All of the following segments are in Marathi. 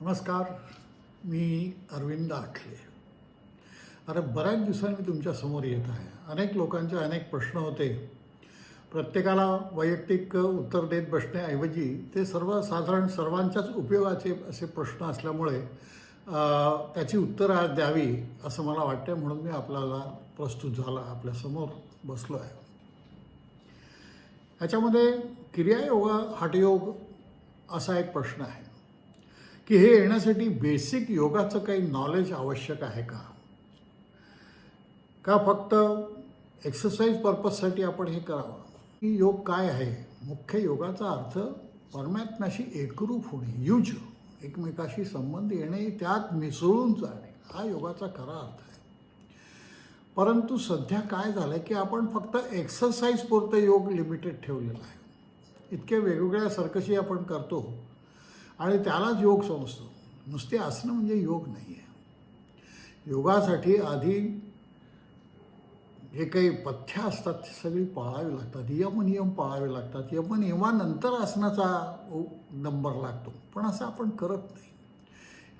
नमस्कार मी अरविंद आठले अरे बऱ्याच दिवसांनी तुमच्यासमोर येत आहे. अनेक लोकांचे अनेक प्रश्न होते. प्रत्येकाला वैयक्तिक उत्तर देत बसण्याऐवजी ते सर्वसाधारण सर्वांच्याच उपयोगाचे असे प्रश्न असल्यामुळे त्याची उत्तरं आज द्यावी असं मला वाटतं म्हणून मी आपल्याला प्रस्तुत झाला आपल्यासमोर बसलो आहे. ह्याच्यामध्ये क्रियायोग हटयोग असा एक प्रश्न आहे. की हे येण्यासाठी बेसिक योगाचं काही नॉलेज आवश्यक आहे का? का फक्त एक्सरसाइज पर्पजसाठी आपण हे करावं? की योग काय आहे? मुख्य योगाचा अर्थ परमात्म्याशी एकरूप होणे युज एकमेकाशी संबंध येणे त्यात मिसळून जाणे हा योगाचा खरा अर्थ आहे. परंतु सध्या काय झालं की आपण फक्त एक्सरसाइज पुरतं योग लिमिटेड ठेवलेला आहे. इतक्या वेगवेगळ्या सर्कशी आपण करतो. आणि त्यालाच योग समजतो. नुसते असणं म्हणजे योग नाही आहे योगासाठी आधी जे काही पथ्य असतात ती सगळी पाळावी लागतात. यमनियम पाळावे लागतात. यमनियमानंतर आसनाचा नंबर लागतो. पण असं आपण करत नाही.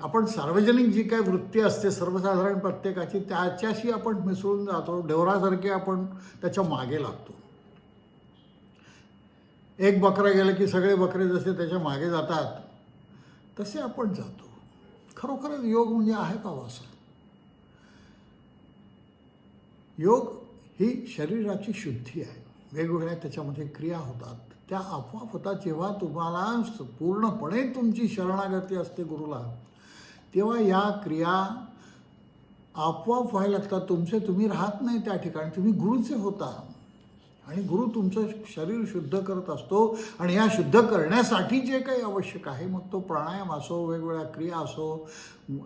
आपण सार्वजनिक जी काय वृत्ती असते सर्वसाधारण प्रत्येकाची त्याच्याशी आपण मिसळून जातो. ढेवरासारखे आपण त्याच्यामागे लागतो. एक बकरा गेलं की सगळे बकरे जसे त्याच्यामागे जातात तसे आपण जातो. खरोखरच योग म्हणजे आहे का वासा योग ही शरीराची शुद्धी आहे. वेगवेगळ्या त्याच्यामध्ये क्रिया होतात. त्या आपोआप होतात. जेव्हा तुम्हाला पूर्णपणे तुमची शरणागती असते गुरुला तेव्हा या क्रिया आपोआप व्हायला लागतात. तुमचे तुम्ही राहत नाही त्या ठिकाणी. तुम्ही गुरुचे होता. आणि गुरु तुमचं शरीर शुद्ध करत असतो आणि या शुद्ध करण्यासाठी जे काही आवश्यक आहे मग तो प्राणायाम असो वेगवेगळ्या क्रिया असो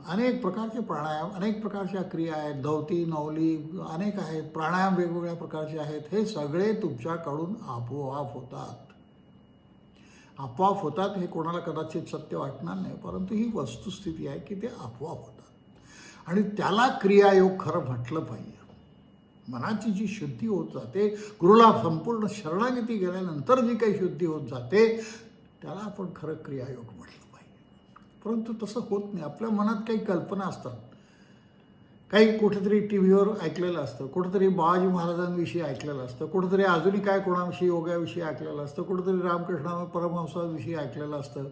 अनेक प्रकारचे प्राणायाम अनेक प्रकारच्या क्रिया आहेत धवती नवली अनेक आहेत प्राणायाम वेगवेगळ्या प्रकारचे आहेत हे सगळे तुमच्याकडून आपोआप होतात. आपोआप होतात हे कोणाला कदाचित सत्य वाटणार नाही परंतु ही वस्तुस्थिती आहे की ते आपोआप होतात. आणि त्याला क्रियायोग खरं म्हटलं पाहिजे. मनाची जी शुद्धी होत जाते गुरुला संपूर्ण शरणागती गेल्यानंतर जी काही शुद्धी होत जाते त्याला आपण खरं क्रियायोग म्हटलं पाहिजे. परंतु तसं होत नाही. आपल्या मनात काही कल्पना असतात. काही कुठेतरी टी व्हीवर ऐकलेलं असतं. कुठेतरी बाळाजी महाराजांविषयी ऐकलेलं असतं. कुठेतरी अजूनही काय कोणाविषयी योगाविषयी ऐकलेलं असतं. कुठेतरी रामकृष्ण परमहंसाविषयी ऐकलेलं असतं.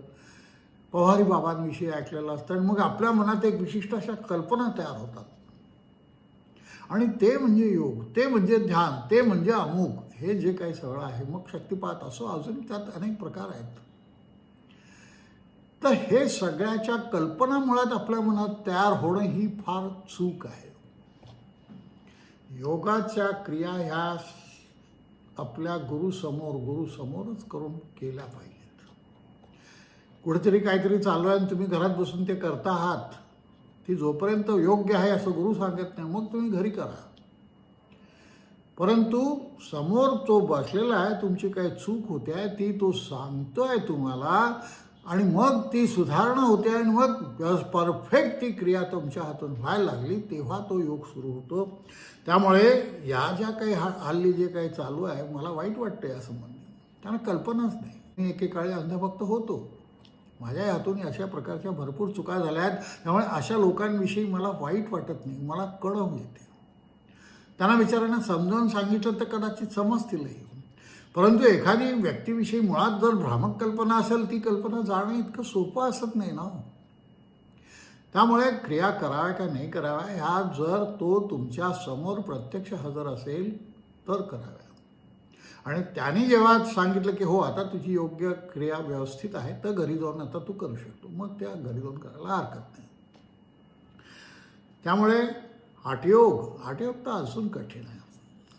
पवारी बाबांविषयी ऐकलेलं असतं. आणि मग आपल्या मनात एक विशिष्ट अशा कल्पना तयार होतात. आणि ते म्हणजे योग ते म्हणजे ध्यान ते म्हणजे अमुक. हे जे काही सगळं आहे मग शक्तिपात असो अजून त्यात अनेक प्रकार आहेत. तर हे सगळ्याच्या कल्पना मुळात आपल्या मनात तयार होणं ही फार चूक आहे. योगाच्या क्रिया ह्या आपल्या गुरुसमोर गुरुसमोरच करून केल्या पाहिजेत. कुठेतरी काहीतरी चालू आहे आणि तुम्ही घरात बसून ते करता आहात. ती जोपर्यंत योग्य आहे असं गुरु सांगत नाही मग तुम्ही घरी करा. परंतु समोर तो बसलेला आहे तुमची काही चूक होते आहे ती तो सांगतो आहे तुम्हाला आणि मग ती सुधारणा होते आणि मग परफेक्ट ती क्रिया तुमच्या हातून व्हायला लागली तेव्हा तो योग सुरू होतो. त्यामुळे या ज्या काही हा हल्ली जे काही चालू आहे मला वाईट वाटतं या संबंधी त्यांना कल्पनाच नाही. मी एकेकाळी अंधभक्त होतो. माझ्या हातून अशा प्रकारच्या भरपूर चुका झाल्या आहेत त्यामुळे अशा लोकांविषयी मला वाईट वाटत नाही. मला कळव येते. त्यांना विचारांना समजावून सांगितलं तर कदाचित समजतीलही. परंतु एखादी व्यक्तीविषयी मुळात जर भ्रामक कल्पना असेल ती कल्पना जाणं इतकं सोपं असत नाही ना हो. त्यामुळे क्रिया कराव्या का नाही कराव्या ह्या जर तो तुमच्यासमोर प्रत्यक्ष हजर असेल तर कराव्या आणि त्याने जेव्हा सांगितलं की हो आता तुझी योग्य क्रिया व्यवस्थित आहे तर घरी जाऊन आता तू करू शकतो. मग त्या घरी जाऊन करायला हरकत नाही. त्यामुळे हठयोग हठयोग तर अजून कठीण आहे.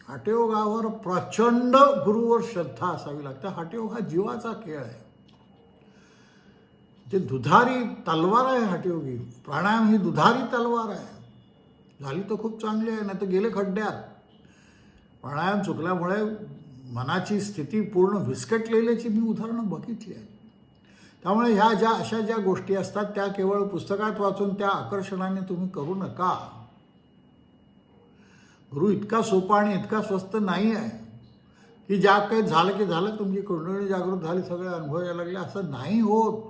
हटयोगावर प्रचंड गुरुवर श्रद्धा असावी लागते. हटयोग हा जीवाचा खेळ आहे. जे दुधारी तलवार आहे हटयोगी प्राणायाम ही दुधारी तलवार आहे. झाली तर खूप चांगली आहे नाही तर गेले खड्ड्यात. प्राणायाम चुकल्यामुळे मनाची स्थिती पूर्ण विस्कटलेल्याची मी उदाहरणं बघितली आहेत. त्यामुळे ह्या ज्या अशा ज्या गोष्टी असतात त्या केवळ पुस्तकात वाचून त्या आकर्षणाने तुम्ही करू नका. गुरु इतका सोपा आणि इतका स्वस्त नाही आहे की ज्या काही झालं की झालं तुमची कुंडळी जागृत झाली सगळे अनुभव यायला लागले असं नाही होत.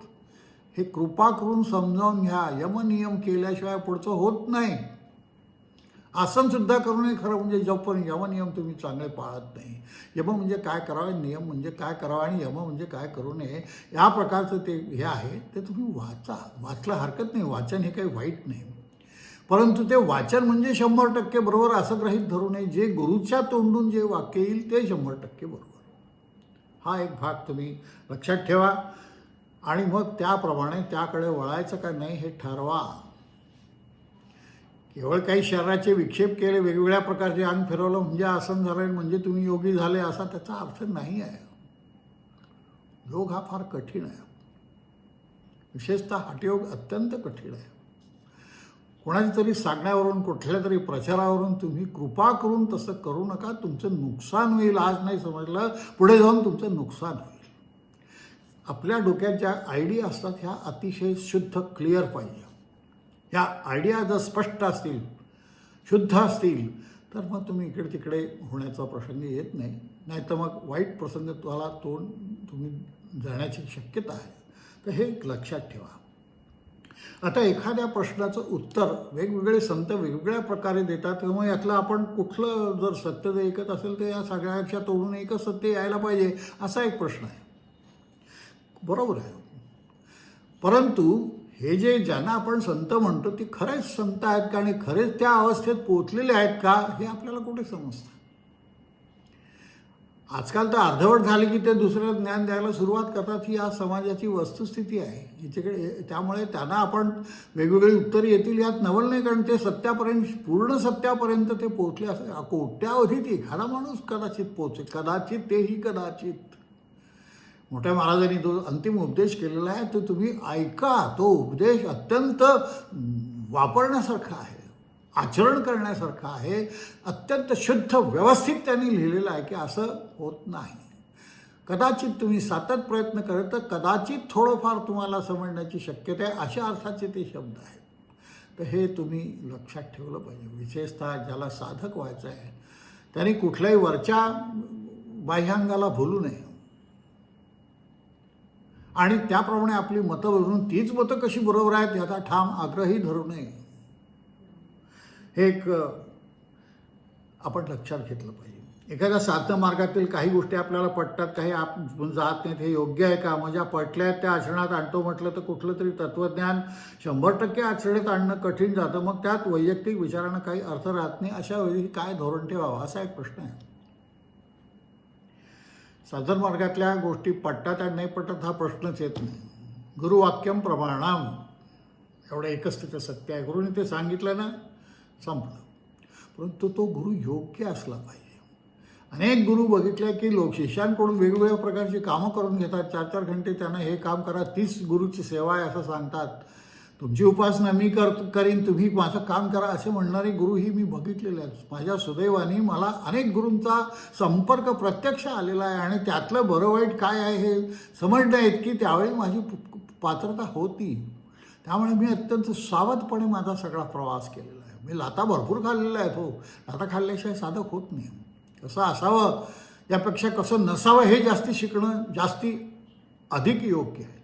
हे कृपा करून समजावून घ्या. यमनियम केल्याशिवाय पुढचं होत नाही. आसनसुद्धा करू नये खरं म्हणजे जप पण यमनियम तुम्ही चांगले पाळत नाही. यम म्हणजे काय करावे? नियम म्हणजे काय करावं? आणि यम म्हणजे काय करू नये? या प्रकारचं ते हे आहे. ते तुम्ही वाचा. वाचलं हरकत नाही. वाचन हे काही वाईट नाही. परंतु ते वाचन म्हणजे शंभर टक्के बरोबर असं ग्रहित धरू नये. जे गुरुच्या तोंडून जे वाक्य येईल ते शंभर टक्के बरोबर. हा एक भाग तुम्ही लक्षात ठेवा. आणि मग त्याप्रमाणे त्याकडे वळायचं का नाही हे ठरवा. केवळ काही शरीराचे विक्षेप केले वेगवेगळ्या प्रकारचे अंग फिरवलं म्हणजे आसन झालं म्हणजे तुम्ही योगी झाले असा त्याचा अर्थ नाही आहे. योग हा फार कठीण आहे. विशेषतः हटयोग अत्यंत कठीण आहे. कोणाच्या तरी सांगण्यावरून कुठल्या तरी प्रचारावरून तुम्ही कृपा करून तसं करू नका. तुमचं नुकसान होईल आज नाही समजलं पुढे जाऊन तुमचं नुकसान होईल. आपल्या डोक्यात ज्या आयडिया असतात ह्या अतिशय शुद्ध क्लिअर पाहिजे. ह्या आयडिया जर स्पष्ट असतील शुद्ध असतील तर मग तुम्ही इकडे तिकडे होण्याचा प्रसंग येत नाही. नाही तर मग वाईट प्रसंग तुम्हाला तोंड तुम्ही जाण्याची शक्यता आहे. तर हे एक लक्षात ठेवा. आता एखाद्या प्रश्नाचं उत्तर वेगवेगळे संत वेगवेगळ्या प्रकारे देतात किंवा यातलं आपण कुठलं जर सत्य जर ऐकत असेल तर या सगळ्याच्या तोडून एकच सत्य यायला पाहिजे असा एक प्रश्न आहे. बरोबर आहे. परंतु हे जे ज्यांना आपण संत म्हणतो ते खरेच संत आहेत का आणि खरेच त्या अवस्थेत पोचलेले आहेत का हे आपल्याला कुठे समजतं? आजकाल तर अर्धवट झाले की ते दुसऱ्याला ज्ञान द्यायला सुरुवात करतात. ही या समाजाची वस्तुस्थिती आहे. हिच्याकडे त्यामुळे त्यांना आपण वेगवेगळी उत्तरे येतील. यात नवल नाही कारण ते सत्यापर्यंत पूर्ण सत्यापर्यंत ते पोचले असे कोट्यावधीत एखादा माणूस कदाचित पोचेल कदाचित तेही कदाचित मोठ्या महाराजांनी जो अंतिम उपदेश केलेला आहे तो तुम्ही ऐका. तो उपदेश अत्यंत वापरण्यासारखा आहे आचरण करण्यासारखा आहे अत्यंत शुद्ध व्यवस्थित त्यांनी लिहिलेलं आहे की असं होत नाही. कदाचित तुम्ही सातत प्रयत्न करत तर कदाचित थोडंफार तुम्हाला समजण्याची शक्यता आहे अशा अर्थाचे ते शब्द आहेत. तर हे तुम्ही लक्षात ठेवलं पाहिजे. विशेषतः ज्याला साधक व्हायचं आहे त्यांनी कुठल्याही वरच्या बाह्यांगाला भुलू नये. आणि त्याप्रमाणे आपली मतं बदलून तीच मतं कशी बरोबर आहेत याचा ठाम आग्रही धरू नये. हे एक आपण लक्षात घेतलं पाहिजे. एखाद्या साध्य मार्गातील काही गोष्टी आपल्याला पटतात काही आप जात नाहीत हे योग्य आहे का? म्हणजे पटल्या आहेत त्या आचरणात आणतो म्हटलं तर कुठलं तरी तत्त्वज्ञान शंभर टक्के आचरणात आणणं कठीण जातं. मग त्यात वैयक्तिक विचारानं काही अर्थ राहत नाही. अशा वेळी काय धोरण ठेवावं? असा एक प्रश्न आहे. साधन मार्गातल्या गोष्टी पटतात आणि नाही पटत हा प्रश्नच येत नाही. गुरुवाक्यम प्रमाणाम. एवढं एकच त्याचं सत्य आहे. गुरुने ते सांगितलं ना संपलं. परंतु तो गुरु योग्य असला पाहिजे. अनेक गुरु बघितले की लोक शिष्यांकडून वेगवेगळ्या प्रकारची कामं करून घेतात. चार चार घंटे त्यांना हे काम करा तीच गुरुची सेवा आहे असं सांगतात. तुमची उपासना मी कर करीन तुम्ही माझं काम करा असे म्हणणारे गुरुही मी बघितलेले आहेत. माझ्या सुदैवाने मला अनेक गुरूंचा संपर्क प्रत्यक्ष आलेला आहे आणि त्यातलं बरं वाईट काय आहे हे समजण्या इतकी त्यावेळी माझी पात्रता होती. त्यामुळे मी अत्यंत सावधपणे माझा सगळा प्रवास केलेला आहे. मी लाता भरपूर खाल्लेला आहे तो हो. लाता खाल्ल्याशिवाय साधक होत नाही. कसं असावं यापेक्षा कसं नसावं हे जास्ती शिकणं जास्ती अधिक योग्य आहे.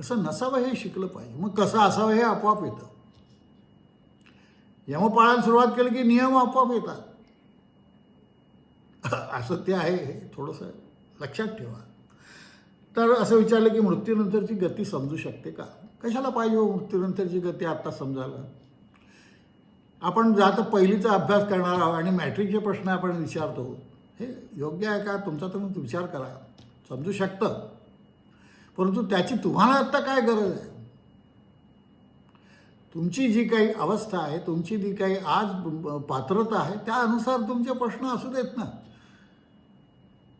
कसं नसावं हे शिकलं पाहिजे. मग कसं असावं हे आपोआप येतं. यमपाळाला सुरुवात केली की नियम आपोआप येतात. असं ते आहे हे थोडंसं लक्षात ठेवा. तर असं विचारलं की मृत्यूनंतरची गती समजू शकते का? कशाला पाहिजे हो मृत्यूनंतरची गती आत्ता समजायला? आपण जात पहिलीचा अभ्यास करणार आहोत आणि मॅट्रिकचे प्रश्न आपण विचारतो हे योग्य आहे का? तुमचा तुम्ही विचार करा. समजू शकतं. परंतु त्याची तुम्हाला आत्ता काय गरज आहे? तुमची जी काही अवस्था आहे तुमची जी काही आज पात्रता आहे त्यानुसार तुमचे प्रश्न असू देत ना.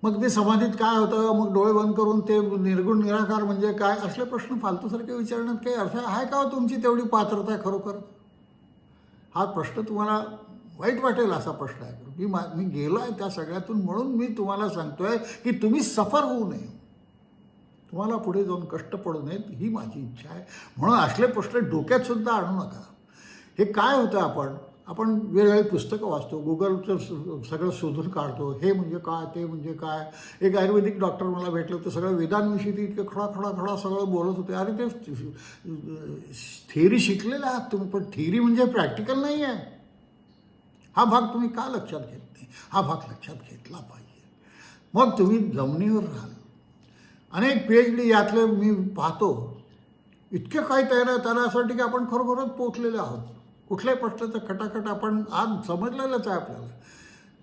मग ते समाधीत काय होतं? मग डोळे बंद करून ते निर्गुण निराकार म्हणजे काय? असले प्रश्न फालतूसारखे विचारण्यात काही अर्थ आहे का हो तुमची तेवढी पात्रता आहे खरोखर? हा प्रश्न तुम्हाला वाईट वाटेल असा प्रश्न आहे. मी मा मी गेलो आहे त्या सगळ्यातून म्हणून मी तुम्हाला सांगतोय की तुम्ही सफर होऊ नये. तुम्हाला पुढे जाऊन कष्ट पडू नयेत ही माझी इच्छा आहे. म्हणून असले प्रश्न डोक्यात सुद्धा आणू नका. हे काय होतं आपण? आपण वेगवेगळी पुस्तकं वाचतो गुगलचं सगळं शोधून काढतो. हे म्हणजे काय ते म्हणजे काय? एक आयुर्वेदिक डॉक्टर मला भेटलं होतं सगळं वेदांविषयी ते इतकं खडा खडा खडा सगळं बोलत होते. अरे ते थिअरी शिकलेले आहात तुम्ही पण थिअरी म्हणजे प्रॅक्टिकल नाही आहे. हा भाग तुम्ही का लक्षात घेत नाही? हा भाग लक्षात घेतला पाहिजे. मग तुम्ही जमिनीवर राहाल अनेक पी एच डी यातले मी पाहतो इतके काही तयार आहे त्याला असं वाटतं की आपण खरोखरच पोचलेले आहोत. कुठल्याही प्रश्नाचं खटाखट आपण आज समजलेलंच आहे आपल्याला.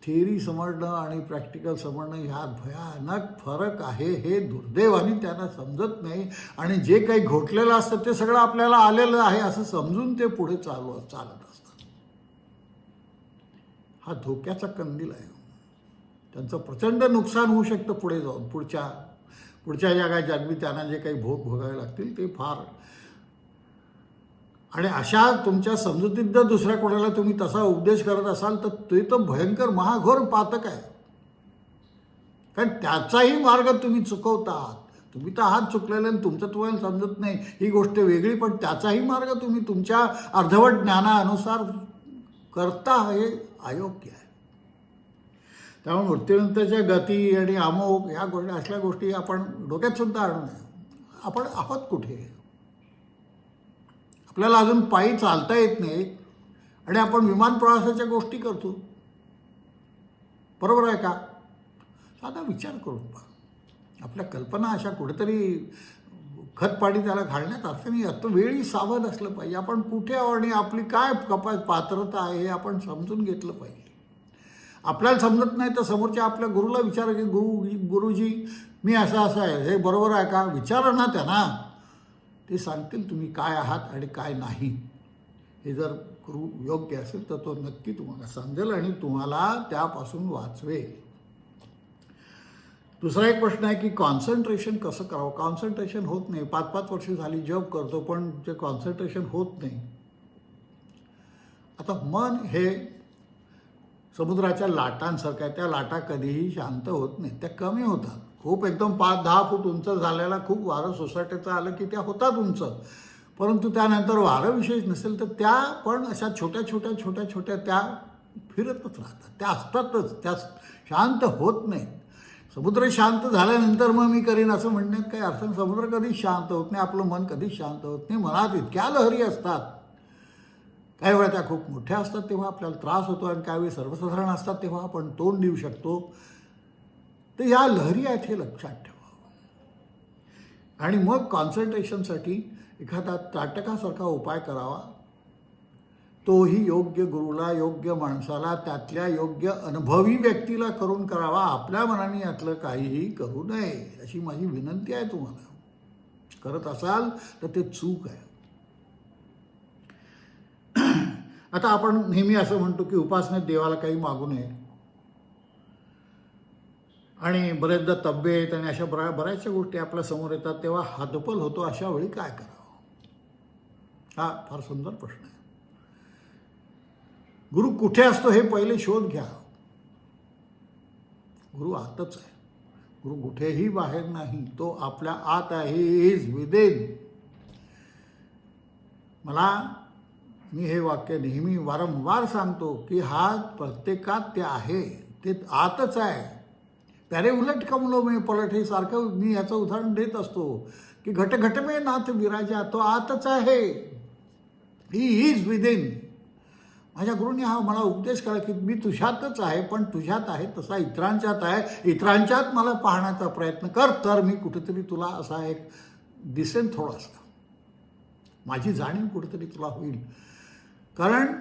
थिअरी समजणं आणि प्रॅक्टिकल समजणं ह्या भयानक फरक आहे हे दुर्दैवाने त्यांना समजत नाही. आणि जे काही घोटलेलं असतं ते सगळं आपल्याला आलेलं आहे असं समजून ते पुढे चालू चालत असतात. हा धोक्याचा कंदील आहे. त्यांचं प्रचंड नुकसान होऊ शकतं पुढे जाऊन पुढच्या पुढच्या ज्या काय जन्मी त्यांना जे काही भोग भोगावे लागतील ते फार. आणि अशा तुमच्या समजुतीत जर दुसऱ्या कोणाला तुम्ही तसा उपदेश करत असाल तर ते तर भयंकर महाघोर पातक आहे. कारण त्याचाही मार्ग तुम्ही चुकवता आहात तुम्ही तर हात चुकलेले आणि तुमचं तुम्हाला समजत नाही. ही गोष्ट वेगळी पण त्याचाही मार्ग तुम्ही तुमच्या अर्धवट ज्ञानानुसार करता हे अयोग्य आहे. त्यामुळे मृत्यूनंतरच्या गती आणि अमोक ह्या गोष्टी असल्या गोष्टी आपण डोक्यात सुद्धा आणू नये. आपण आहोत कुठे? आपल्याला अजून पायी चालता येत नाही आणि आपण विमान प्रवासाच्या गोष्टी करतो. बरोबर आहे का? साधा विचार करून पहा आपल्या कल्पना अशा कुठेतरी खतपाणी त्याला घालण्यात अर्थ नाही आता वेळी सावध असलं पाहिजे. आपण कुठे आहोत आणि आपली काय कपा पात्रता आहे हे आपण समजून घेतलं पाहिजे. आपल्याला समजत नाही तर समोरच्या आपल्या गुरुला विचारा की गुरु गुरुजी मी असं असं आहे. हे बरोबर आहे का? विचारा ना त्यांना. ते सांगतील तुम्ही काय आहात आणि काय नाही. हे जर गुरु योग्य असेल तर तो नक्की तुम्हाला समजेल आणि तुम्हाला त्यापासून वाचवेल. दुसरा एक प्रश्न आहे की कॉन्सन्ट्रेशन कसं करावं? कॉन्सन्ट्रेशन होत नाही. पाच पाच वर्ष झाली जॉब करतो पण ते कॉन्सन्ट्रेशन होत नाही. आता मन हे समुद्राच्या लाटांसारख्या त्या लाटा कधीही शांत होत नाही त्या कमी होतात. खूप एकदम पाच दहा फूट उंच झालेला खूप वारं सोसायटीचं आलं की त्या होतात उंच. परंतु त्यानंतर वारं विशेष नसेल तर त्या पण अशा छोट्या छोट्या छोट्या छोट्या त्या फिरतच राहतात. त्या असतातच. त्या शांत होत नाहीत. समुद्र शांत झाल्यानंतर मग मी करीन असं म्हणण्यात काही अर्थ समुद्र कधीच शांत होत नाही. आपलं मन कधीच शांत होत नाही. मनात इतक्या लहरी असतात. काही वेळा त्या खूप मोठ्या असतात तेव्हा आपल्याला त्रास होतो आणि काही वेळी सर्वसाधारण असतात तेव्हा आपण तोंड देऊ शकतो. तर या लहरी आहेत हे लक्षात ठेवा. आणि मग कॉन्सन्ट्रेशनसाठी एखादा ताटकासारखा उपाय करावा. तोही योग्य गुरुला योग्य माणसाला त्यातल्या योग्य अनुभवी व्यक्तीला करून करावा. आपल्या मनाने यातलं काहीही करू नये अशी माझी विनंती आहे तुम्हाला. करत असाल तर ते चूक आहे. आता आपण नेहमी असं म्हणतो की उपासनेत देवाला काही मागू नये. आणि बरेचदा तब्येत आणि अशा बऱ्या बऱ्याचशा गोष्टी आपल्यासमोर येतात तेव्हा हातपल होतो अशा वेळी काय करावं? हा फार सुंदर प्रश्न आहे. गुरु कुठे असतो हे पहिले शोध घ्या. गुरु आतच आहे. गुरु कुठेही बाहेर नाही तो आपल्या आत आहे इज विदेन मला मी हे वाक्य नेहमी वारंवार सांगतो की हा प्रत्येकात ते आहे. ते आतच आहे. त्याने उलट कमलो मी पलट हे सारखं मी याचं उदाहरण देत असतो की घट मे नाथ विराजा तो आतच आहे. ही इज विदिन माझ्या गुरुंनी हा मला उपदेश करा की मी तुझ्यातच आहे पण तुझ्यात आहे तसा इतरांच्यात आहे. इतरांच्यात मला पाहण्याचा प्रयत्न कर तर मी कुठेतरी तुला असा एक दिसेन थोडासा. माझी जाणीव कुठेतरी तुला होईल. कारण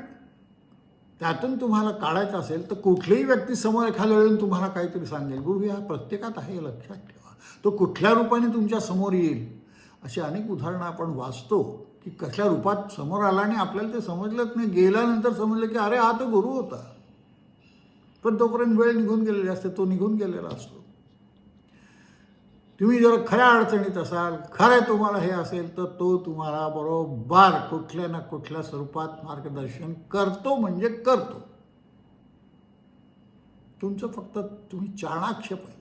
त्यातून तुम्हाला काढायचं असेल तर कुठलीही व्यक्ती समोर एखाद्या वेळेला तुम्हाला काहीतरी सांगेल गुरु हा प्रत्येकात आहे लक्षात ठेवा. तो कुठल्या रूपाने तुमच्यासमोर येईल? अशी अनेक उदाहरणं आपण वाचतो की कशा रूपात समोर आला आणि आपल्याला ते समजलंच नाही. गेल्यानंतर समजलं की अरे हा तो गुरु होता. पण तोपर्यंत वेळ निघून गेलेली असते तो निघून गेलेला असतो. तुम्ही जर खऱ्या अडचणीत असाल खरं तुम्हाला हे असेल तर तो तुम्हाला बरोबर कुठल्या ना कुठल्या स्वरूपात मार्गदर्शन करतो म्हणजे करतो. तुमचं फक्त तुम्ही चाणाक्ष पाहिजे.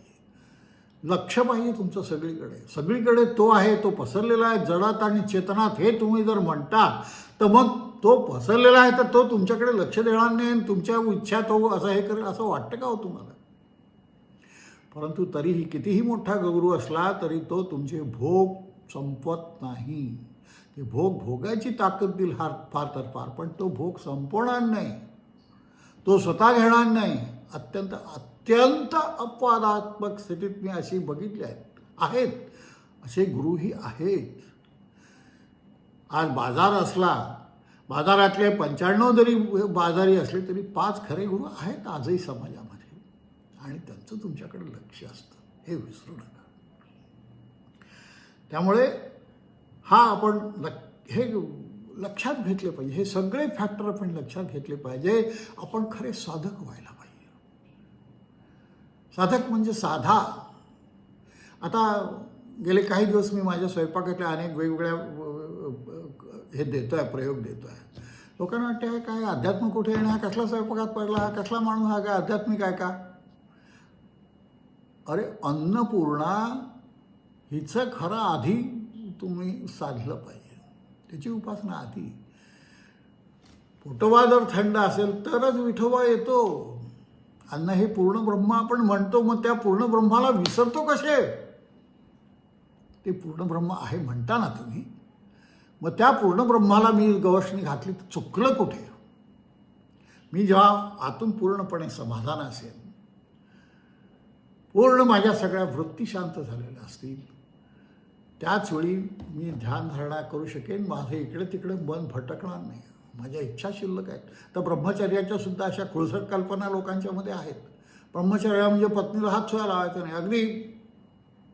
लक्ष पाहिजे तुमचं सगळीकडे. सगळीकडे तो आहे तो पसरलेला आहे. जडात आणि चेतनात हे तुम्ही जर म्हणता तर मग तो पसरलेला आहे तर तो तुमच्याकडे लक्ष देणार नाही आणि तुमच्या इच्छा तो असं हे करेल असं वाटतं का हो तुम्हाला? परंतु तरीही कितीही मोठा गुरु असला तरी तो तुमचे भोग संपवत नाही. ते भोग भोगायची ताकद दिल हार फार तर फार पण तो भोग संपवणार नाही. तो स्वतः घेणार नाही. अत्यंत अत्यंत अपवादात्मक स्थितीत मी अशी बघितली आहेत. आहेत. असे गुरुही आहेत. आज बाजार असला बाजारातले पंच्याण्णव जरी बाजारी असले तरी पाच खरे गुरु आहेत आजही समाजामध्ये. आणि त्यांचं तुमच्याकडे लक्ष असतं. हे विसरू नका. त्यामुळे हा आपण लक हे लक्षात घेतले पाहिजे. हे सगळे फॅक्टर आपण लक्षात घेतले पाहिजे. आपण खरे साधक व्हायला पाहिजे. साधक म्हणजे साधा. आता गेले काही दिवस मी माझ्या स्वयंपाकातल्या अनेक वेगवेगळ्या हे देतो आहे प्रयोग देतो आहे लोकांना वाटते काय अध्यात्म कुठे येणं हा कसला स्वयंपाकात पडला? हा कसला माणूस हा? काय आध्यात्मिक आहे का? अरे अन्नपूर्णा हिचं खरं आधी तुम्ही साधलं पाहिजे. त्याची उपासना आधी. पोटवा जर थंड असेल तरच विठोबा येतो. अन्न हे पूर्ण ब्रह्म आपण म्हणतो मग त्या पूर्ण ब्रह्माला विसरतो कसे? ते पूर्ण ब्रह्म आहे म्हणता ना तुम्ही. मग त्या पूर्ण ब्रह्माला मी गवसणी घातली तर चुकलं कुठे? मी जेव्हा आतून पूर्णपणे समाधान असेल पूर्ण माझ्या सगळ्या वृत्ती शांत झालेल्या असतील. त्याचवेळी मी ध्यानधारणा करू शकेन. माझं इकडे तिकडे मन भटकणार नाही. माझ्या इच्छा शिल्लक आहेत. तर ब्रह्मचर्याच्या सुद्धा अशा खुळसट कल्पना लोकांच्यामध्ये आहेत. ब्रह्मचर्या म्हणजे पत्नीला हात सुद्धा लावायचा नाही. अगदी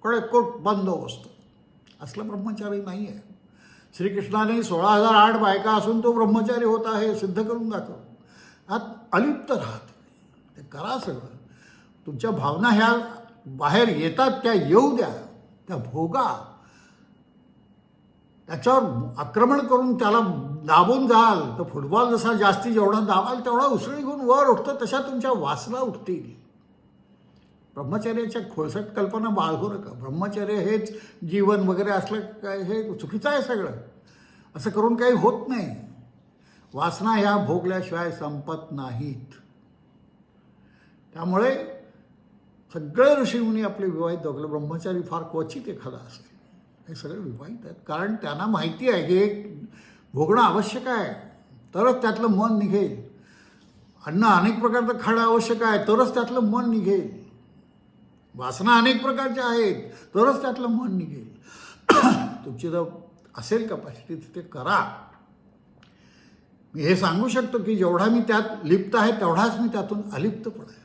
कडेकोट बंदोबस्त. असलं ब्रह्मचारी नाही आहे. श्रीकृष्णाने सोळा हजार आठ बायका असून तो ब्रह्मचारी होता हे सिद्ध करून दाखव. आत अलिप्त राहत. ते करा सगळं. तुमच्या भावना ह्या बाहेर येतात त्या येऊ द्या. त्या भोगा. त्याच्यावर आक्रमण करून त्याला दाबून जाल तर फुटबॉल जसा जास्ती जेवढा दाबाल तेवढा उसळी घेऊन वर उठतो तशा तुमच्या वासना उठतील. ब्रह्मचर्याच्या खोळसट कल्पना बाळगू नका. ब्रह्मचर्य हेच जीवन वगैरे असलं काय हे चुकीचं आहे सगळं. असं करून काही होत नाही. वासना ह्या भोगल्याशिवाय संपत नाहीत. त्यामुळे सगळे ऋषीमुनी आपले विवाहित दाखवले ब्रह्मचारी फार क्वचित एखादा असेल. हे सगळे विवाहित आहेत. कारण त्यांना माहिती आहे की एक भोगणं आवश्यक आहे. तरच त्यातलं मन निघेल. अन्न अनेक प्रकारचं खाणं आवश्यक आहे. तरच त्यातलं मन निघेल. वासना अनेक प्रकारच्या आहेत. तरच त्यातलं मन निघेल. तुमची जर असेल कपॅसिटी ते करा. मी हे सांगू शकतो की जेवढा मी त्यात लिप्त आहे तेवढाच मी त्यातून अलिप्त पण आहे.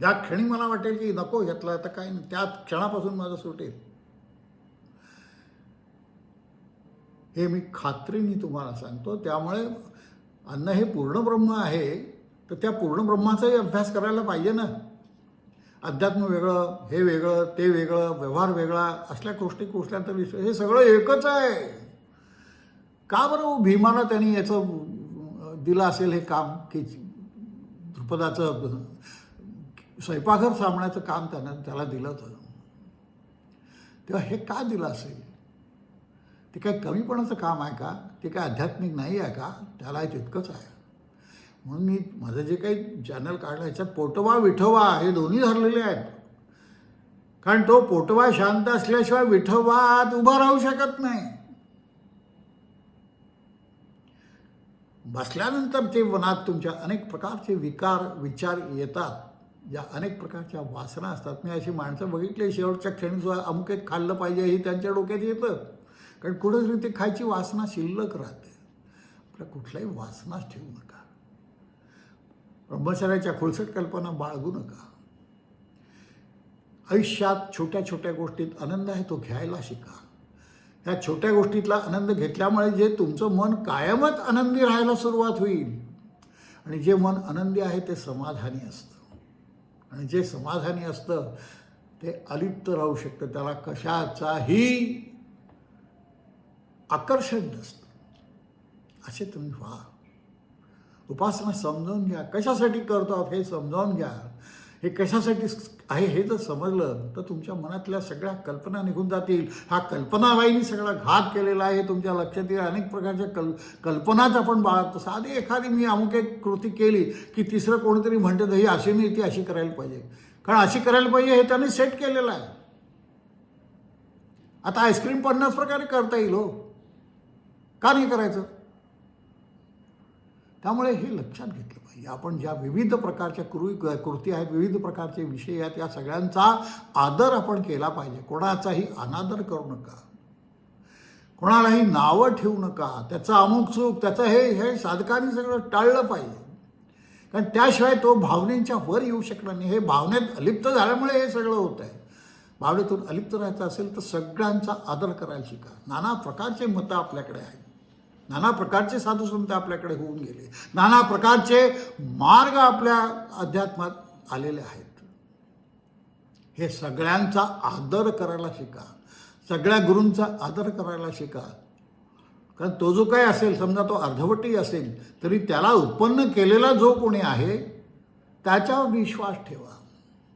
या क्षणी मला वाटेल की नको घेतला तर काही नाही त्या क्षणापासून माझं सुटेल हे मी खात्रीने तुम्हाला सांगतो त्यामुळे अन्न हे पूर्ण ब्रह्म आहे तर त्या पूर्ण ब्रह्माचाही अभ्यास करायला पाहिजे ना अध्यात्म वेगळं हे वेगळं ते वेगळं व्यवहार वेगळा असल्या गोष्टी कुठल्या तर विषय हे सगळं एकच आहे का बरं भीमाला त्यांनी याचं दिलं असेल हे काम की द्रुपदाचं स्वयंपाकघर सामण्याचं काम त्यांना त्याला दिलं होतं. तेव्हा हे का दिलं असेल? ते काय कमीपणाचं काम आहे का? ते काय आध्यात्मिक नाही आहे का? त्याला तितकंच आहे. म्हणून मी माझं जे काही चॅनल काढलं याच्यात पोटवा विठोबा हे दोन्ही धरलेले आहेत. कारण तो पोटवा शांत असल्याशिवाय विठोबात उभा राहू शकत नाही. बसल्यानंतर ते मनात तुमच्या अनेक प्रकारचे विकार विचार येतात. ज्या अनेक प्रकारच्या वासना असतात. मी अशी माणसं बघितली शेवटच्या क्षणी जो अमुक एक खाल्लं पाहिजे हे त्यांच्या डोक्यात येतं. कारण कुठंतरी ते खायची वासना शिल्लक राहते. आपल्या कुठल्याही वासनाच ठेवू नका. ब्रह्मचर्याच्या खुलसट कल्पना बाळगू नका. आयुष्यात छोट्या छोट्या गोष्टीत आनंद आहे तो घ्यायला शिका. ह्या छोट्या गोष्टीतला आनंद घेतल्यामुळे जे तुमचं मन कायमच आनंदी राहायला सुरुवात होईल. आणि जे मन आनंदी आहे ते समाधानी असतं. आणि जे समाधानी असतं ते अलिप्त राहू शकतं. त्याला कशाचाही आकर्षण नसतं. असे तुम्ही व्हा. उपासना समजावून घ्या. कशासाठी करतो हे समजावून घ्या. हे कशासाठी आहे हे जर समजलं तर तुमच्या मनातल्या सगळ्या कल्पना निघून जातील. हा कल्पनाबाईंनी सगळा घात केलेला आहे. तुमच्या लक्षात येईल अनेक प्रकारच्या कल कल्पनाच आपण बाळगतो. साधी एखादी मी अमुक एक कृती केली की तिसरं कोणीतरी म्हणते तर ही अशी नाही ती अशी करायला पाहिजे. कारण अशी करायला पाहिजे हे त्यांनी सेट केलेलं आहे. आता आईस्क्रीम पन्नास प्रकारे करता येईल हो. का नाही करायचं? त्यामुळे हे लक्षात घेतलं पाहिजे. आपण ज्या विविध प्रकारच्या कृ कृती आहेत विविध प्रकारचे विषय आहेत या सगळ्यांचा आदर आपण केला पाहिजे. कोणाचाही अनादर करू नका. कोणालाही नावं ठेवू नका. त्याचं अमुक चूक त्याचं हे हे साधकाने सगळं टाळलं पाहिजे. कारण त्याशिवाय तो भावनेच्या वर येऊ शकणार नाही. हे भावनेत अलिप्त झाल्यामुळे हे सगळं होतं आहे भावनेतून अलिप्त राहायचं असेल तर सगळ्यांचा आदर करायला शिका. नाना प्रकारचे मतं आपल्याकडे आहेत. नाना प्रकारचे साधू संत आपल्याकडे होऊन गेले. नाना प्रकारचे मार्ग आपल्या अध्यात्मात आलेले आहेत. हे सगळ्यांचा आदर करायला शिका. सगळ्या गुरूंचा आदर करायला शिका. कारण तो जो काही असेल समजा तो अर्धवटी असेल तरी त्याला उत्पन्न केलेला जो कोणी आहे त्याच्यावर विश्वास ठेवा.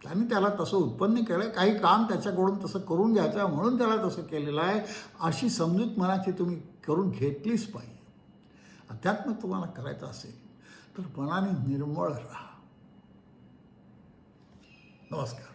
त्याने त्याला तसं उत्पन्न केलं काही काम त्याच्याकडून तसं करून घ्यायचं आहे म्हणून त्याला तसं केलेलं आहे. अशी समजूत मनाची तुम्ही करून घेतलीच पाहिजे. अध्यात्म तुम्हाला करायचं असेल तर मनाने निर्मळ राहा. नमस्कार.